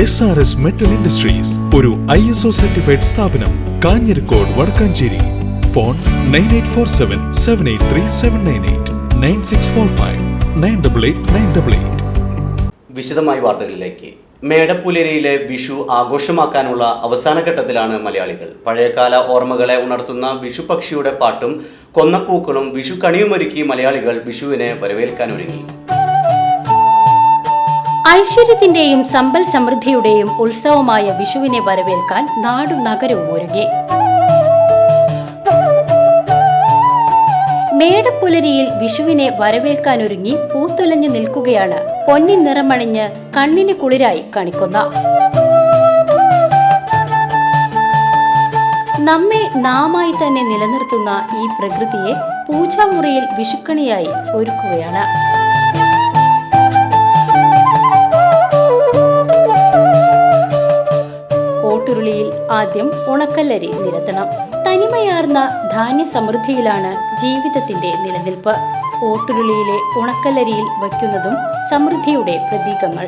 S R S metal industries ഒരു I S O certified സ്ഥാപനം Kanjirakode Vadakkanchery. Phone nine eight four seven seven eight three seven nine eight nine six four five nine double eight nine double eight വിശദമായ വാർത്തകളിലേക്ക്. മേടപ്പുലരിയിലെ വിഷു ആഘോഷമാക്കാനുള്ള അവസാന ഘട്ടത്തിലാണ് മലയാളികൾ. പഴയകാല ഓർമ്മകളെ ഉണർത്തുന്ന വിഷു പക്ഷിയുടെ പാട്ടും കൊന്നപ്പൂക്കളും വിഷു കണിയുമൊരുക്കി മലയാളികൾ വിഷുവിനെ വരവേൽക്കാനൊരുങ്ങി. ഐശ്വര്യത്തിന്റെയും സമ്പൽ സമൃദ്ധിയുടെയും ഉത്സവമായ വിഷുവിനെ വരവേൽക്കാൻ നാടും നഗരവും ഒരുങ്ങി. മേടപ്പുലരിയിൽ വിഷുവിനെ വരവേൽക്കാനൊരുങ്ങി പൂത്തുലഞ്ഞു നിൽക്കുകയാണ് പൊന്നിൻ നിറമണിഞ്ഞ് കണ്ണിന് കുളിരായി കണിക്കുന്ന. നമ്മെ നാമായി തന്നെ നിലനിർത്തുന്ന ഈ പ്രകൃതിയെ പൂജാമുറിയിൽ വിഷുക്കണിയായി ഒരുക്കുകയാണ്. ഓട്ടുരുളിയിൽ ആദ്യം ഉണക്കല്ലരി നിരത്തണം. തനിമയാർന്ന ധാന്യ സമൃദ്ധിയിലാണ് ജീവിതത്തിന്റെ നിലനിൽപ്പ്. ഓട്ടുരുളിയിലെ ഉണക്കല്ലരിയിൽ വയ്ക്കുന്നതും സമൃദ്ധിയുടെ പ്രതീകങ്ങൾ.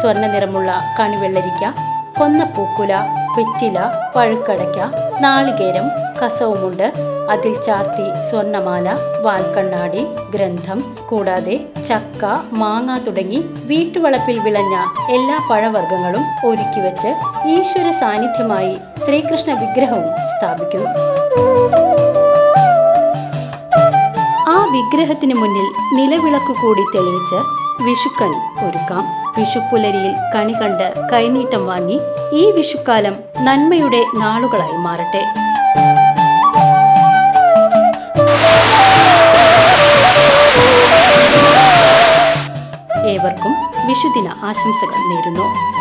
സ്വർണ നിറമുള്ള കണിവെള്ളരിക്ക കൊന്നപ്പൂക്കുല വെറ്റില പഴുക്കടയ്ക്ക നാളികേരം കസവുമുണ്ട്. അതിൽ ചാർത്തി സ്വർണമാല വാൽക്കണ്ണാടി ഗ്രന്ഥം കൂടാതെ ചക്ക മാങ്ങ തുടങ്ങി വീട്ടുവളപ്പിൽ വിളഞ്ഞ എല്ലാ പഴവർഗങ്ങളും ഒരുക്കി വെച്ച് ഈശ്വര സാന്നിധ്യമായി ശ്രീകൃഷ്ണ വിഗ്രഹവും സ്ഥാപിക്കുന്നു ആ വിഗ്രഹത്തിന് മുന്നിൽ നിലവിളക്ക് കൂടി തെളിയിച്ച് വിഷുക്കണി ഒരുക്കാം. വിഷുപ്പുലരിയിൽ കണി കണ്ട് കൈനീട്ടം വാങ്ങി ഈ വിഷുക്കാലം നന്മയുടെ നാളുകളായി മാറട്ടെ. ഏവർക്കും വിഷുദിന ആശംസകൾ നേരുന്നു.